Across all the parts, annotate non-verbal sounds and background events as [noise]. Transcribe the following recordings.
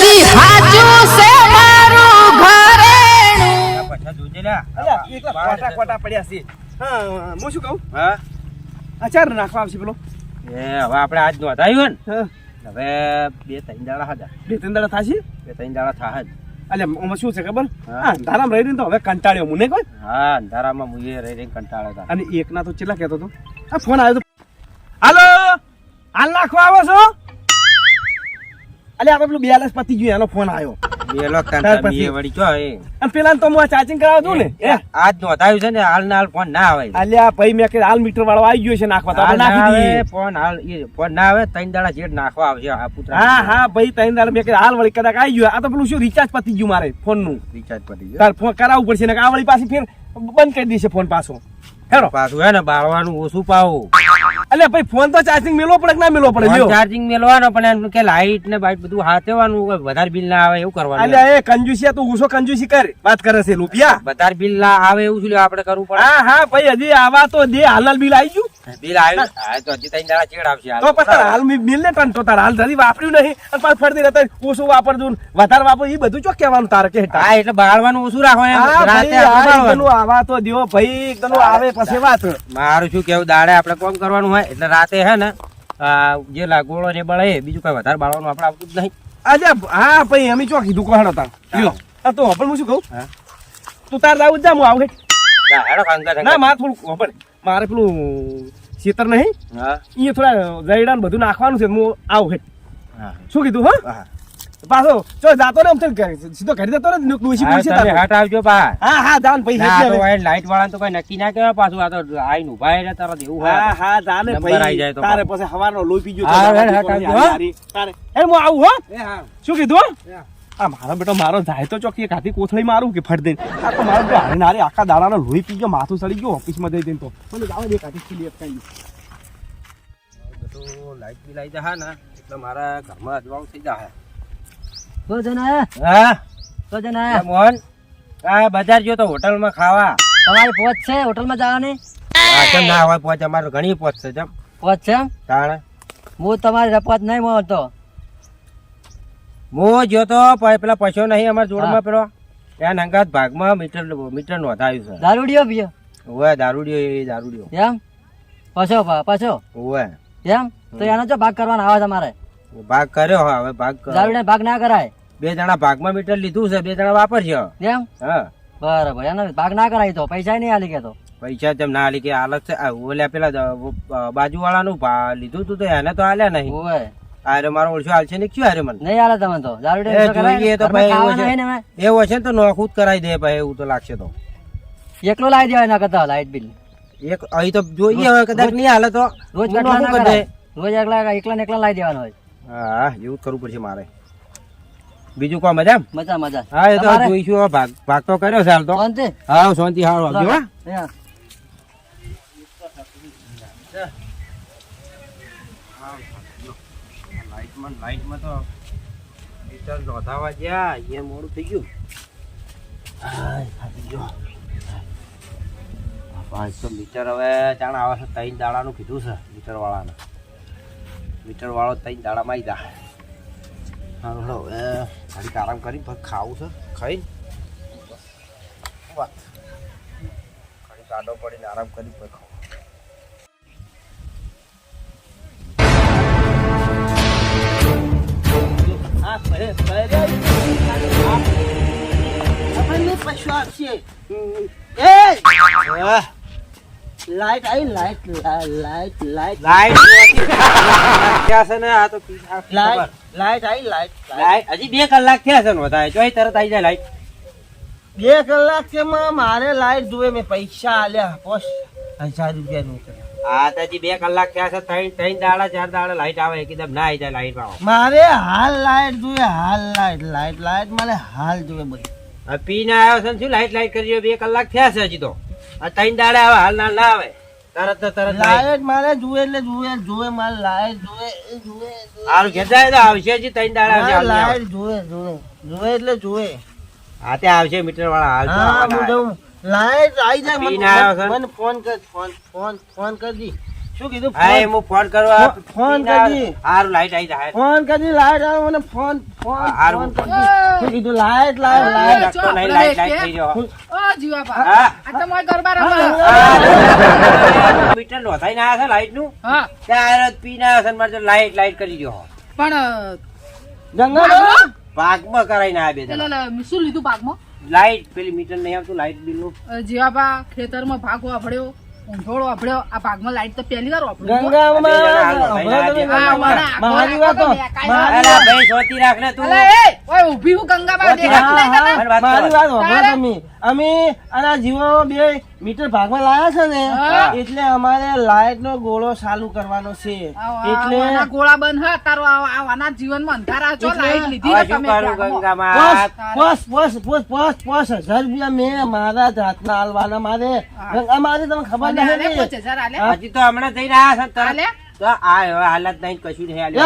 જી હાચું છે મારું ઘરેણું પાછા જોજે લ્યા. એકલા કોટા કોટા પડ્યા છે. હા હું શું કહું? હા? અચાર નાખવા આવશે પેલો. એ હવે આપણે આજ નોંધાયું ને. હવે બે ત્રણ દાડા હતા બે ત્રણ દાડા થાશે? બે ત્રણ દાડા થાહ જ. અલ્યા આમાં શું છે ખબર? હા. હા રહી રહીને તો હવે કંટાળ્યો મને કોઈ? હા અંધારામાં મુએ રહી રહીને કંટાળ્યો હતા. અને એક ના તો ચેલા કહેતો હતો? આ ફોન આવ્યો તો અલ્યા આપણે પેલું બેલેન્સ પતી ગયું એનો ફોન આવ્યો. બેલો ત્યાર કાંતા પછી. બીએ વળી ચો એ? અને પેલા તો હું ચાર્જિંગ કરાવતો હતું ને એ આજ નોંધાયું છે ને હાલ ને હાલ ફોન ના આવે. અલ્યા ભાઈ મેં કીધું હાલ મીટર વાળો આવી ગયો છે નાખવા તો હાલ આપણે ના નાખી દઈએ ફોન હાલ ફોન ના આવે ત્રણ દાડા જેડ નાખવા આવશે આ પુત્રા. હા હા ભાઈ ત્રણ દાડા મેં કીધું હાલ વળી કદાચ આવી ગયો. આ તો પેલું શું રિચાર્જ પતી ગયું મારે ફોનનું રિચાર્જ પડી ગયું. તાર ફોન કરાવવું પડશે ને આ વળી પાછી ફેર બંધ કરી દેશે ફોન પાછો. પાછું હે ને બાળવાનું ઓછું પાવું. અલ્યા ભાઈ ફોન તો ચાર્જિંગ મેલવો પડે કે ના મેળવો પડે? લ્યો. ચાર્જિંગ મેલવાનો પણ કે લાઈટ ને બાઈટ બધું હાથેવાનું વધારે બિલ ના આવે એવું કરવાનું અલે એ કંજુસિયા તું ઓછો કંજુસી કર વાત કરે છે રૂપિયા વધારે બિલ ના આવે એવું શું આપણે કરવું પડે. હા હા ભાઈ હજી આવા તો દે હાલાલ બિલ આવી ગયું. બિલ આવ્યું હા તો હજી ત્રણ દાડા ચેડ આવશે તો પછી તારે હાલ બિલ ને તન તો તારે હાલ જલ્દી વાપર્યું નહીં. અને પાછું ફરતી રહેતા ઓછું વાપરજો વધારે વાપર એ બધું ચો કહેવાનું તારે કે હા એટલે બાળવાનું ઓછું રાખો એમ. રાતે ભાઈ આ આપણે એકદમનું બાળવાનું. આવા તો દ્યો ભાઈ એકદમનું આવે પછી વાત. મારું શું કેવું દાડે આપણે કોમ કરવાનું હોય એટલે રાતે હે ને જે લાગોળો ને બળે બીજું કઈ વધારે બાળવાનું આપણે આવતું જ નહીં. આજે હા ભાઈ અમે ચો કીધું કોણ હતા? લ્યો. તો પણ હું શું કહું? તું તાર જા હું આવું હેઠ. ના હેડો ના મારે થોડું મારે પેલું શેતર નહીં હા એ થોડા જઈડા ને બધું નાખવાનું છે હું આવું હેઠ. શું કીધું હા હા. પાછો ચો જાતો ને અમથે સીધો ઘરે જતો ને ડોસી પૂછી તારે. હાટ આવજો પા હા હા જાન ભાઈ ના, આ હેઠી તો હવે. લાઈટ વાળા તો કઈ નક્કી ના કહેવાય પાછું આ તો આઈ ઊભા ભાઈ રે તારા દેવું હા હા જાને ભાઈ જાય તારે પછી હવાનો લોઈ પીજો તારે હા, હા. તારે એ હું આવું હો શું કીધું હો? હા. આ મારો બેટો મારો જાય તો ચોકી કાથી કોથળી મારું કે ફટ દઈને? આ તો મારો બેટો હારે નારે આખા દાડાનો લોહી પી ગયો માથું સડી ગયો ઓફિસમાં જઈ દઈને તો. મને જાવ દે કાથી ખીલી અટકાઈ તો લાઈટ બી લાઈ જાય ને એટલે મારા ઘરમાં અજવાળું થઈ જાય તો જણા હા? તો એ મોહન આ બજાર ગયો તો હોટલમાં ખાવા. તમારી પહોંચ છે હોટલમાં જવાની? આ ના હોય પહોંચ અમારે ઘણી પહોંચ છે જમ પહોંચ છે એમ? તાણે. હું તમારી રપત નહીં મળતો હું જો તો પેલા પછો નહીં અમારા જોડમાં પેલો. ત્યાં નંગાત ભાગમાં મીટર મીટર નોંધાયું છે. દારૂડિયો ભીયો? ઓવે દારૂડિયો એ દારૂડિયો. એમ? પાછો પાછો ઓવે. એમ? તો એનો જો ભાગ કરવાનો આવે તમારે ભાગ કર્યો હવે ભાગ દારૂડિયા ભાગ ના કરાય? બે જણા ભાગમાં મીટર લીધું છે બે જણા વાપરશે. એમ? હા. બરાબર એનો ભાગ ના કરાય તો પૈસા નહીં આલી કે તો? પૈસા તેમ ના આલી કે હાલત છે. ઓલે પેલા બાજુવાળાનું લીધું તું તો એને તો આલ્યા નહીં. ઓવે. અરે મારો ઓળશો હાલશે ને ક્યું આરે મને. નહીં આલે તમે તો. દારૂ જોઈએ તો ભાઈ એવું છે. એવું હશે ને તો નોખું જ કરાવી દે ભાઈ એવું તો લાગશે તો. એકલો લાવી દેવાય ના કરતા લાઈટ બિલ. એક અહીં તો જોઈએ હવે કદાચ નહીં હાલે તો. રોજ નોખું કરી દે. રોજ એકલા એકલા ને એકલા લાવી દેવાનો હોય. હા એવું કરવું પડશે મારે. બીજું કોમ મજા મજા મજા. હા એ તો જોઈશું ભાગ ભાગ તો કર્યો છે હાલ તો. શાંતિ? હા શાંતિ હાલ આવજો હા. અહીંયા. લાઈટમાં લાઈટમાં તો મીટર નોંધાવા ગયા એ મોડું થઈ ગયું. તો મીટર હવે જાણ આવે છે, ત્રણ દાડાનું કીધું છે મીટર વાળાને ત્રણ દાડામાં આવી જા હાલો આરામ કરી ખાવું છે, ખાઈ. વાત? ઘડીક આડો પડીને આરામ કરી લાઈટ આવી લાઈટ લાઈટ લાઈટ લાઈટ ક્યાં છે ને આ તો લાઈટ લાઈટ આવી લાઈટ લાઈટ હજી બે કલાક થયા છે ને વધારે. જોઈ તરત આવી જાય લાઈટ બે કલાક છે મારે લાઈટ જોવે મેં પૈસા આલ્યા. પોસ હજાર રૂપિયા નું હજી બે કલાક થયા છે ત્રણ ત્રણ દાડા ચાર દાડા લાઈટ આવે એકદમ ના આવી જાય લાઈટ આવો મારે હાલ લાઈટ જોવે હાલ લાઈટ લાઈટ લાઈટ મારે હાલ જોવે બધી. પીને આવ્યો છે શું લાઈટ લાઈટ કરી બે કલાક થયા છે હજી તો. આ ત્રણ દાડા આવે હાલ ના ના આવે. તરત તરત લાઈટ મારે જુએ એટલે જુએ જુએ મારે લાઈટ તો આવશે હજી ત્રણ દાડા. લાઈટ જુએ જુએ જુએ એટલે જુએ હા તે આવશે મીટર વાળા હાલ હા. જઉં. લાઈટ આવી જાય પીને આવ્યો મને મને ફોન કર ફોન ફોન ફોન કરી દી શું કીધું? હા ફોન હું ફોન કરવા ફોન કરજી. હારું લાઈટ આવી જાય ફોન કરી લાઈટ આવ્યો મને ફોન ફોન હારું. શું કીધું? Light light light light light થઈ ગયો. ઓ જીવાબા આ તો ગરબા રમવા. આ મીટર નોંધાઈને આવ્યા છે લાઈટનું હા. ત્યારે પીને છે મારે લાઈટ લાઈટ કરી દો પણ ગંગા ભાગમાં કરાઈને. લ- શું લીધું ભાગમાં લાઈટ પેલી મીટર નહીં આવતું લાઈટ બિલનું અ, જીવાબા ખેતરમાં ભાગ વાપર્યો ઊંધોળો વાપર્યો આ ભાગમાં લાઈટ તો પહેલી વાર વાપર્યો ગંગામાં ગંગામાં. મારી વાતો આખો દેખાય. મારી અલા ભાઈ સોતી રાખ તું. ઓય ઊભી હું મારી વાત સાંભળો અમે અને આ જીવો બે મીટર ભાગમાં લાયા છે ને એટલે અમારે લાઈટ નો ગોળો ચાલુ કરવાનો છે. એટલે ગોળા બંધ હા તારો આ- આ આના જીવનમાં અંધારા છો લાઈટ લીધી ને તમે બસ બસ ગંગામાં પોસ પોસ પોસ પોસ પોસ હજાર રૂપિયા મેં મારા જાતના હાલવાના મારે. અમારે તમને ખબર આલે? હજી તો હમણાં જઈ રહ્યા છે તરત. તો આ હાલત નહીં કશું નહીં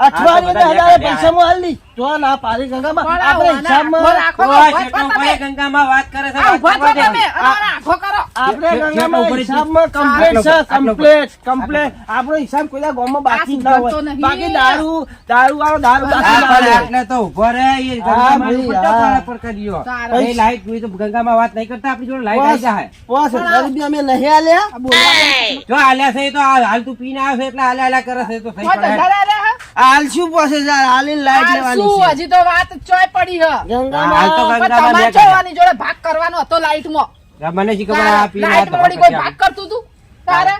અઠવાડિયે પૈસા માં હાલ તો ના પાડી ગંગામાં આપણે હિસાબમાં ગંગામાં વાત કરે છે આ ઊભા થો તમે. અમારે આખો કરો. આપણે ગંગામાં હિસાબમાં કમ્પ્લીટ છે કમ્પ્લીટ કમ્પ્લીટ આપણો હિસાબ કોઈ દા ગામમાં બાકી જ ના હોય. બાકી દારૂ દારૂ વાળો દારૂ બાકી. એટલે તો ઊભો રે એ ગંગામાં પર કર્યો. એ લાઈટ જોઈ તો ગંગામાં વાત નહીં કરતા આપણી જોડે લાઈટ આવી જાય. પોસ હજાર અમે નહીં આલ્યા. જો હાલ્યા છે તો હાલ તું પીને આવે એટલે હાલ્યા હાલ્યા કરે છે તો સહી પડે. હાલ શું પોસ હાલીને લાઈટ લેવાની છે. હજી તો વાત ચોય પડી હ. હાલ તો ગંગામાં તમારે જોડે ભાગ કરવાનો હતો લાઈટમાં. મને શી ખબર આ પી લાઈટ કોઈ ભાગ કરતું તું? તારે?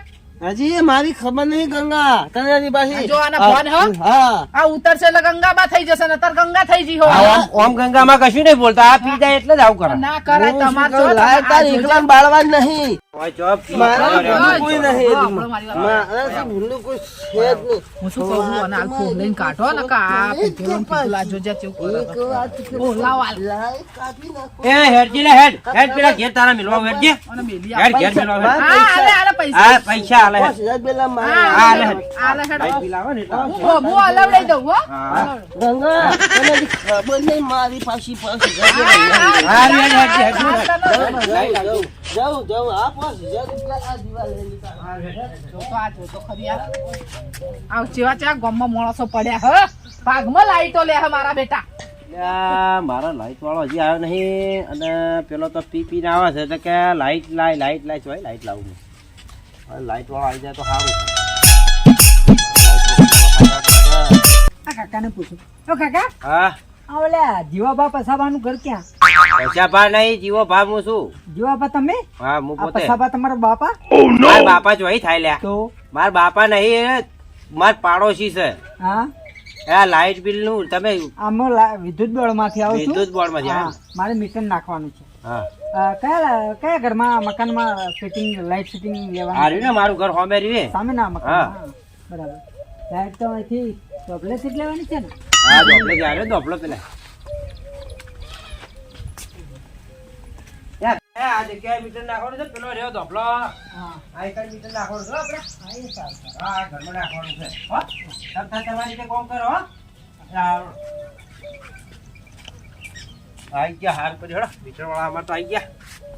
હજી મારી ખબર નહીં ગંગા. તને હજી પાછી જો આના ફોન હ? હા. આ ઉતરશે એટલે ગંગાબા થઈ જશે નતર ગંગા થઈ જી હો ઓમ- ગંગામાં કશું નહીં બોલતા. આ પી જાય એટલે જ આવું કરે ના કરાય તમારે જો લાઈટ તારી એકલાને બાળવા નહીં. મારા રહ્યો ભૂલું રહ્યો. કોઈ નહીં હા, એમાં. મારી વાત. મારાથી ભૂલું કોઈ છે જ નહીં. હું શું કહું અને હાલ ફોન લઈને કાઢો ને કા પેલો ને જોજે કેવું કરે એક છે. વાત કે બોલાવો હાલ. લાઈટ કાપી નાખો. એ હેડજી લે હેડ હેડ પેલા ઘેર તારા મિલવા હેડજી હેડ ઘેર મિલવા હા, હાલે, હાલે પૈસા. હેડ. પેલા મારે. હાલે, હાલે. હાલે, હેડ. લાઈટ ને એટલે. હું- હું દઉં, હો. ગંગા તને ખબર નહીં મારી પાછી હા, હેડ, હેડ, હેડ, જાઉં, જાઉં, જાઉં, આ ચેવા ગામમાં માણસો પડ્યા હ. ભાગમાં લાઈટો લે હ મારા બેટા. મારા મારો લાઈટ વાળો હજી આવ્યો નહીં. અને પેલો તો પી પીને આવે છે એટલે કે લાઈટ લાય લાઈટ લાય ચોય લાઈટ લાવું. હવે લાઈટ વાળો આવી જાય તો સારું આ કાકાને પૂછું. કાકા હા? ઓલા જીવાબા પસાબાનું ઘર ક્યાં? પૈસા નહીં જીવો ભા હું શું જીવાબા તમે? હા હું પોતે. પસાબા તમારો બાપા? મારા બાપા જ વહી થાય લ્યા તો? મારા બાપા નહીં માર પાડોશી છે. હા? આ લાઇટ બિલનું તમે આમાં વિદ્યુત બોર્ડમાંથી આવું છું? વિદ્યુત બોર્ડમાંથી હા, મારે મીટર નાખવાનું છે. હા. કયા કયા ઘરમાં મકાનમાં ફિટિંગ લાઈટ ફિટિંગ આ લેવાનું? આર્યું ને મારું ઘર હોમે રહ્યું સામે ના મકાન બરાબર. લાઇટ તો અહીંથી ચોકલેટ જ લેવાની છે ને? હા જ આવ્યો ધોપલો પેલા. એ આજે મીટર નાખવાનું છે પેલો રહ્યો ધોપલો. હા. આ મીટર નાખવાનું છે આપણે? હા, એ સારું. હા ઘરમાં નાખવાનું છે. હો તમ તમારી રીતે કોમ કરો હો. સારું. આઈ ગયા હાર પર હડા. મીટર વાળા અમાર તો આવી ગયા.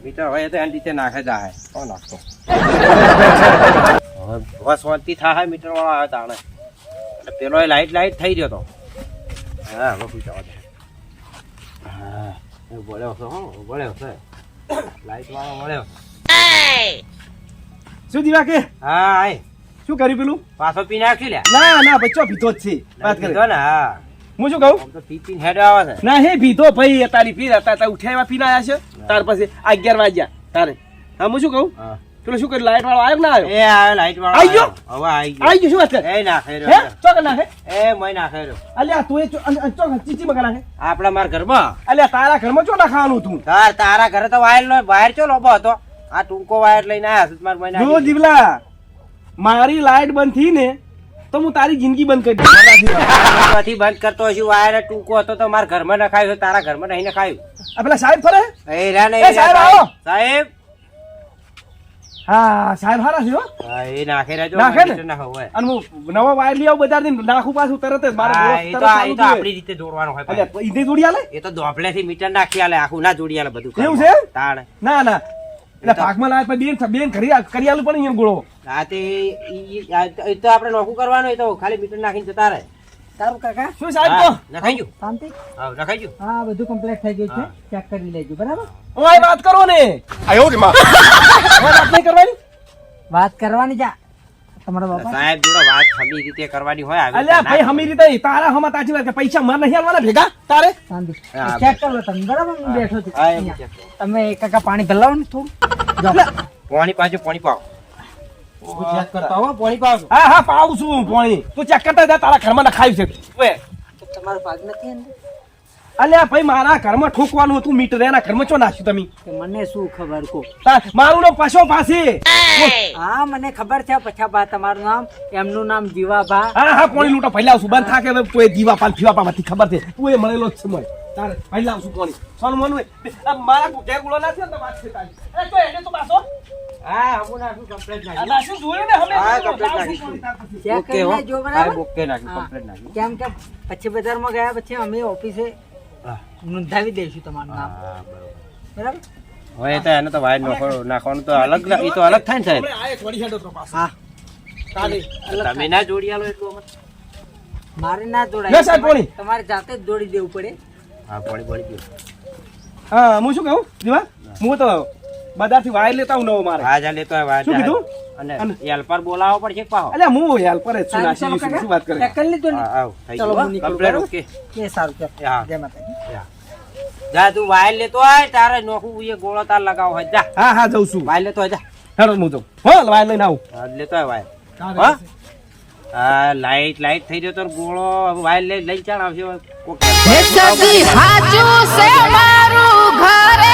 મીટર તો એની રીતે નાખે જાય કોણ નાખતો? [laughs] હવે હવે શાંતિ થાય મીટર વાળા આવે તાણે. એટલે પેલો લાઈટ લાઈટ થઈ ગયો તો. હા હવે પૂછો હા એ છે હો ભળ્યો છે. લાઈટ વાળો બોલ્યો શું દીવા કે? હા આય. શું કર્યું પેલું? પાછો પી નાખી લે ના ના બચ્ચો ભીતો જ છે. વાત કરી ને હા. હું શું કહું? તો પી પીને હેડ આવે છે ના હે ભીતો ભાઈ તારી પી હતા તા એવા પીને છે. તાર પાસે અગિયાર વાગ્યા. તારે. હા હું શું કહું? હા. પેલો શું કર્યું? લાઈટ વાળો આવ્યો કે ના આવ્યો? એ આવે લાઈટ વાળો આવ્યો. હવે આવી ગયો. આવી ગયો શું વાત કરે એ નાખે હે? ચોક નાખે એ મય નાખે રહ્યો અલ્યા તું એ ચોક ચીચી મગા નાખે આપડા માર ઘરમાં? અલ્યા તારા ઘરમાં ચો નાખવાનું તું તાર તારા ઘરે તો વાયર નો વાયર ચો લોબો હતો? આ ટૂંકો વાયર લઈને આયા માર મય જો દીવલા મારી લાઈટ બંધ થઈ ને તો હું તારી જિંદગી બંધ કરી દઉં. બંધ કરતો હશું વાયર ટૂંકો હતો તો મારા ઘરમાં નખાયું તારા ઘરમાં નહીં નખાયું. આ પેલા સાહેબ ફરે એ એ સાહેબ. આવો. સાહેબ હા સાહેબ હારા છે? હો હા, એ નાખે ને? અને હું નવો વાયર લઈ આવું બજાર નાખું પાછું તરત જ મારે એ તો એ તો આપણી રીતે દોડવાનું હોય જોડી આલે? એ તો ધોપલેથી મીટર નાખી આલે આખું ના જોડી આલે બધું એવું. છે? તાણ. ના ના. એટલે ભાગમાં લાયા પછી બેન બેન કરી કરી આલું પણ અહીંયા ગોળો. તે એ તો આપણે નોખું કરવાનું એ તો ખાલી મીટર નાખીને જતા રહે. સારું કાકા? શું સાહેબ તો હા, ગયું. શાંતિ? હા નખાઈ ગયું. હા બધું કમ્પ્લીટ થઈ ગયું છે. ચેક કરી લેજો બરાબર? હું આ વાત કરો ને? હવે વાત નહીં કરવાની? વાત કરવાની જા તમારા બાપા? સાહેબ જોડે વાત ખમી રીતે કરવાની હોય આવી અલ્યા ભાઈ હમી રીતે તારા હમા તાજી વાત પૈસા માર નહીં આલવાના ભેગા તારે? શાંતિ. ચેક કરો તમે બરાબર? હું બેઠો છું. હા, એમ અહીંયા. check કરો. તમે કાકા પાણી ભલાવો ને થોડું. પાણી પાછું પાણી પાવ ચેક કરતા હો પાણી પાવ હા હા પાવું છું પાણી. તું ચેક કરતા જા તારા ઘરમાં નખાયું છે. ઓએ તમારો ભાગ નથી અંદર અલ્યા ભાઈ મારા ઘરમાં ઠોકવાનું હતું મીટર એના ઘરમાં ચો નાખ્યું તમે? મને શું ખબર કો મારું નામ પાછો પાસે. હા મને ખબર છે પછાબા તમારું નામ એમનું નામ જીવાભા. હા હા પાણી લૂંટો ફેલાવશું બંધ થાકે કોઈ દીવા પાન ફીવા પામાંથી ખબર છે. તું એ મળેલો જ છે મને. તારે પહેલા આવશું કોની સોનું મનુ મારા ઘેર ગુલો ના થયો તો વાત છે તારી અરે તો એને તો પાછો. હા હમું નાખું કમ્પ્લેટ આ નાખી નાશું જોયું ને હમે હા, કમ્પ્લેટ લાવશું નાખીશું. ચેક ઓકે હો જો બરાબર? ઓકે નાખ્યું હા. કમ્પ્લેટ નાખ્યું. કેમ કે પછી બજારમાં ગયા પછી અમે ઓફિસે હા. નોંધાવી દઈશું તમારું નામ. હા બરોબર. બરાબર? હવે તો એને તો વાયર નાખો- નાખવાનું તો અલગ એ તો અલગ થાય ને સાહેબ. આ એક વળી હેડો તો પાછો. હા. તમે ના જોડી આલો એટલું મારે ના જોડાય. તમારે જાતે જ દોડી દેવું પડે. હા પાણી પાણી પીવું હા હું શું કહું? હું તો બધાથી વાયર લેતા હું નવો મારે. હા જા લેતો હોય વાયર શું કીધું? અને અને- હેલ્પર બોલાવવો પડશે પાહો? અલ્યા હું હેલ્પર જ છું નાસી શું શું વાત કરે? ચેક કરી ને? આવ, ચલો, હું નીકળું, Complete, બરાબર? સારું ચાલો હા. જય માતાજી. જા. તું વાયર લેતો હોય તારે નોખું એ ગોળો તાર લગાવ હોય. જા. હા હા જઉં છું. વાયર લેતો હોય જા. હેડો હું જાઉં. હો વાયર લઈને આવું. લેતો હોય વાયર. હા? હા લાઈટ લાઈટ થઈ જતો ગોળો વાયર લઈ લઈ ચાણ આવશે હાચું છે મારું ઘરે.